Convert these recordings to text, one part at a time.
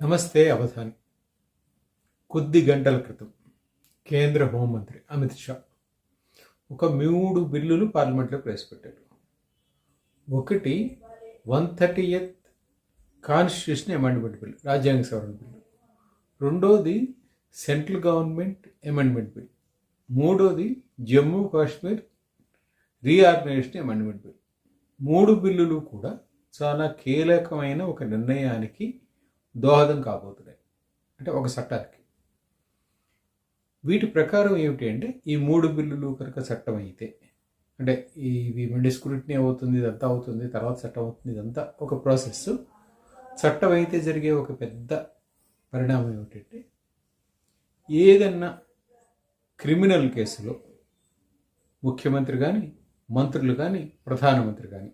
నమస్తే అవధాని. కొద్ది గంటల క్రితం కేంద్ర హోంమంత్రి అమిత్ షా ఒక మూడు బిల్లులు పార్లమెంట్లో ప్రవేశపెట్టారు ఒకటి one thirty eighth constitution amendment bill రాజ్యాంగ సవరణ బిల్లు రెండోది సెంట్రల్ గవర్నమెంట్ అమెండ్మెంట్ బిల్. మూడోది Jammu Kashmir reorganisation amendment bill. మూడు బిల్లులు కూడా చాలా కీలకమైన ఒక నిర్ణయానికి దోహదం కాబోతున్నాయి. అంటే ఒక చట్టానికి. వీటి ప్రకారం ఏమిటి అంటే ఈ మూడు బిల్లులు కనుక చట్టం అయితే అంటే ఇవి మళ్ళీ స్క్రూటినీ అవుతుంది ఇదంతా అవుతుంది తర్వాత చట్టం అవుతుంది ఇదంతా ఒక ప్రాసెస్. చట్టం అయితే జరిగే ఒక పెద్ద పరిణామం ఏమిటంటే ఏదన్నా క్రిమినల్ కేసులో ముఖ్యమంత్రి కానీ మంత్రులు కానీ ప్రధానమంత్రి కానీ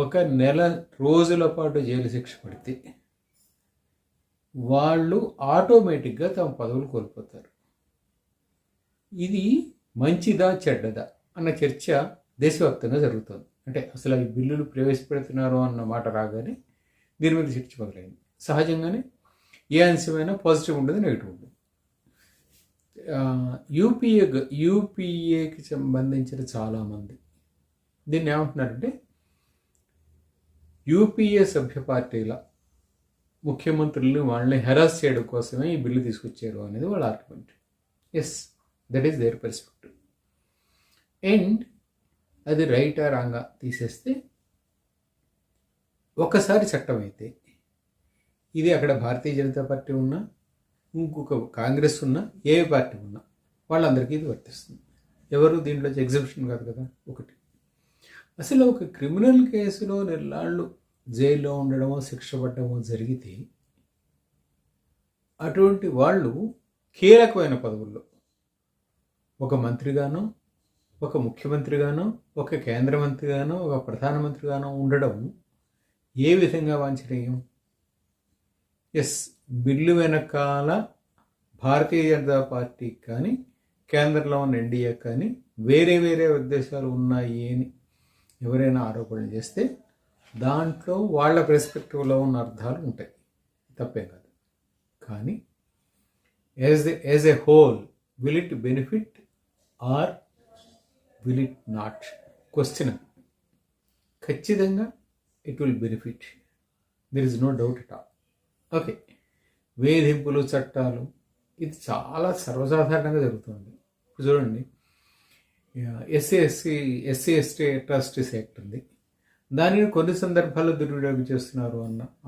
ఒక నెల రోజుల పాటు జైలు శిక్ష పడితే వాళ్ళు ఆటోమేటిక్గా తమ పదవులు కోల్పోతారు. ఇది మంచిదా చెడ్డదా అన్న చర్చ దేశవ్యాప్తంగా జరుగుతుంది. అంటే అసలు ఈ బిల్లులు ప్రవేశపెడుతున్నారు అన్న మాట రాగానే దీని మీద చర్చ మొదలైంది. సహజంగానే ఏ అంశమైనా పాజిటివ్ ఉండదు నెగిటివ్ ఉంటుంది యూపీఏ యూపీఏకి సంబంధించిన చాలామంది దీన్ని ఏమంటున్నారంటే యూపీఏ సభ్య పార్టీల ముఖ్యమంత్రుల్ని వాళ్ళని హెరాస్ చేయడం కోసమే ఈ బిల్లు తీసుకొచ్చారు అనేది వాళ్ళ argument is that is their perspective and అది రైటా రాంగా తీసేస్తే ఒకసారి చట్టం అయితే ఇది అక్కడ భారతీయ జనతా పార్టీ ఉన్నా ఇంకొక కాంగ్రెస్ ఉన్నా ఏ పార్టీ ఉన్నా వాళ్ళందరికీ ఇది వర్తిస్తుంది. ఎవరు దీంట్లో ఎగ్జిబిషన్ కాదు కదా? ఒకటి. అసలు ఒక క్రిమినల్ కేసులో నెల్లాళ్ళు జైల్లో ఉండడమో శిక్ష పడడమో జరిగితే అటువంటి వాళ్ళు కీలకమైన పదవుల్లో ఒక మంత్రిగానో ఒక ముఖ్యమంత్రిగానో ఒక కేంద్ర మంత్రిగానో ఒక ప్రధానమంత్రిగానో ఉండడం ఏ విధంగా వాంఛనీయం? ఎస్ బిల్లు వెనకాల భారతీయ జనతా పార్టీ కానీ కేంద్రంలో ఉన్న ఎన్డీఏ కానీ వేరే వేరే ఉద్దేశాలు ఉన్నాయి అని ఎవరైనా ఆరోపణలు చేస్తే దాంట్లో వాళ్ళ పెర్స్పెక్టివ్లో ఉన్న అర్థాలు ఉంటాయి. తప్పే కాదు. కానీ as as a whole will it benefit or will it not question ఖచ్చితంగా it will benefit there is no doubt it all okay వేధింపులు చట్టాలు ఇది చాలా సర్వసాధారణంగా జరుగుతుంది చూడండి ఎస్సీ ఎస్సీ ఎస్సీ ఎస్టీ ట్రస్ట్ సెక్ట్ ఉంది. దానిని కొన్ని సందర్భాల్లో దుర్వినియోగం చేస్తున్నారు అన్న